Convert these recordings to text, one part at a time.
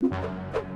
you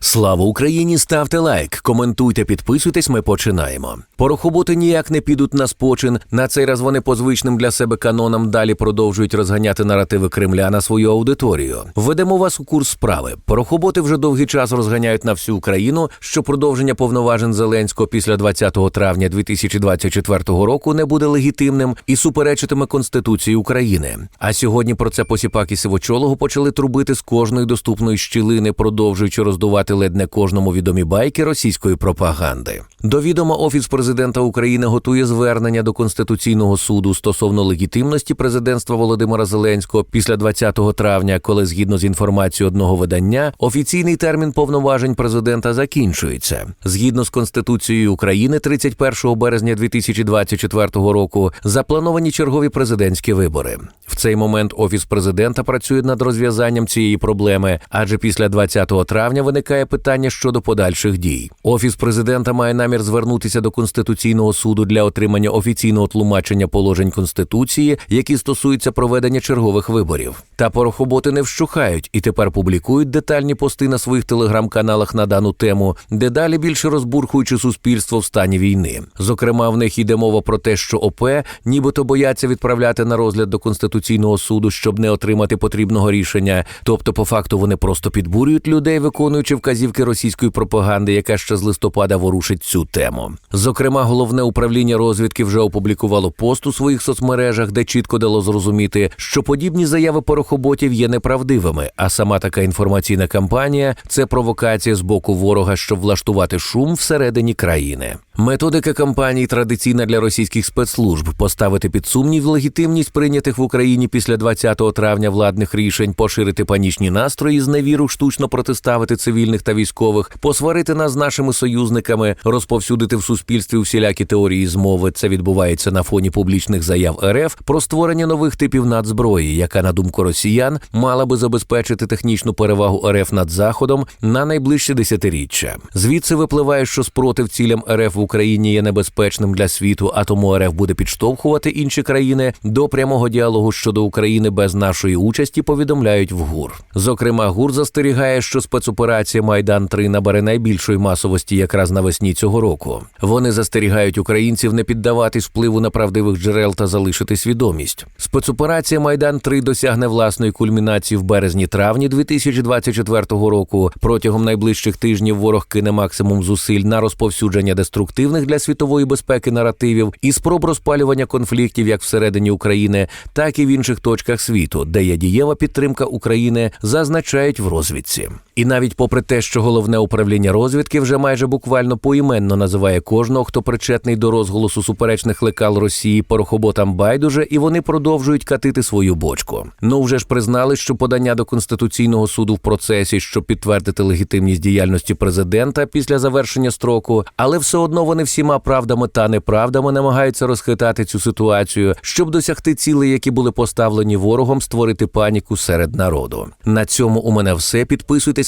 Слава Україні! Ставте лайк, коментуйте, підписуйтесь. Ми починаємо. Порохоботи ніяк не підуть на спочин. На цей раз вони по звичним для себе канонам далі продовжують розганяти наративи Кремля на свою аудиторію. Введемо вас у курс справи. Порохоботи вже довгий час розганяють на всю Україну, що продовження повноважень Зеленського після 20 травня 2024 року не буде легітимним і суперечитиме Конституції України. А сьогодні про це посіпаки сивочолого почали трубити з кожної доступної щілини, продовжуючи роздувати ледь не кожному відомі байки російської пропаганди. До відома офіс президента України готує звернення до конституційного суду стосовно легітимності президентства Володимира Зеленського після 20 травня, коли згідно з інформацією одного видання, офіційний термін повноважень президента закінчується. Згідно з Конституцією України, 31 березня 2024 року заплановані чергові президентські вибори. В цей момент офіс президента працює над розв'язанням цієї проблеми, адже після 20 травня виникає питання щодо подальших дій. Офіс президента має намір звернутися до конституційного суду для отримання офіційного тлумачення положень конституції, які стосуються проведення чергових виборів. Та порохоботи не вщухають і тепер публікують детальні пости на своїх телеграм-каналах на дану тему, дедалі більше розбурхуючи суспільство в стані війни. Зокрема, в них йде мова про те, що ОП нібито бояться відправляти на розгляд до конституційного суду, щоб не отримати потрібного рішення. Тобто, по факту, вони просто підбурюють людей, виконуючи вказівки російської пропаганди, яка ще з листопада ворушить цю тему. Зокрема, головне управління розвідки вже опублікувало пост у своїх соцмережах, де чітко дало зрозуміти, що подібні заяви порохоботів є неправдивими. А сама така інформаційна кампанія це провокація з боку ворога, щоб влаштувати шум всередині країни. Методика кампанії традиційна для російських спецслужб поставити під сумнів легітимність прийнятих в Україні після 20 травня владних рішень, поширити панічні настрої, зневіру, штучно протиставити цивільних та військових, посварити нас з нашими союзниками, розповсюдити в суспільстві всілякі теорії змови. Це відбувається на фоні публічних заяв РФ про створення нових типів нацзброї, яка, на думку росіян, мала би забезпечити технічну перевагу РФ над Заходом на найближче десятиріччя. Звідси випливає, що спротив цілям РФ в Україні є небезпечним для світу, а тому РФ буде підштовхувати інші країни до прямого діалогу щодо України без нашої участі. Повідомляють в ГУР. Зокрема, ГУР застерігає, що спецоперація Майдан 3 набере найбільшої масовості якраз навесні цього року. Вони застерігають українців не піддаватись впливу на правдивих джерел та залишити свідомість. Спецоперація Майдан 3 досягне власної кульмінації в березні-травні 2024 року. Протягом найближчих тижнів ворог кине максимум зусиль на розповсюдження деструктивних для світової безпеки наративів і спроб розпалювання конфліктів як всередині України, так і в інших точках світу, де є дієва підтримка України, зазначають в розвідці. І навіть попри те, що головне управління розвідки вже майже буквально поіменно називає кожного, хто причетний до розголосу суперечних лекал Росії порохоботам байдуже, і вони продовжують катити свою бочку. Ну вже ж признали, що подання до конституційного суду в процесі, щоб підтвердити легітимність діяльності президента після завершення строку, але все одно вони всіма правдами та неправдами намагаються розхитати цю ситуацію, щоб досягти цілей, які були поставлені ворогом, створити паніку серед народу. На цьому у мене все. Підписуйтесь,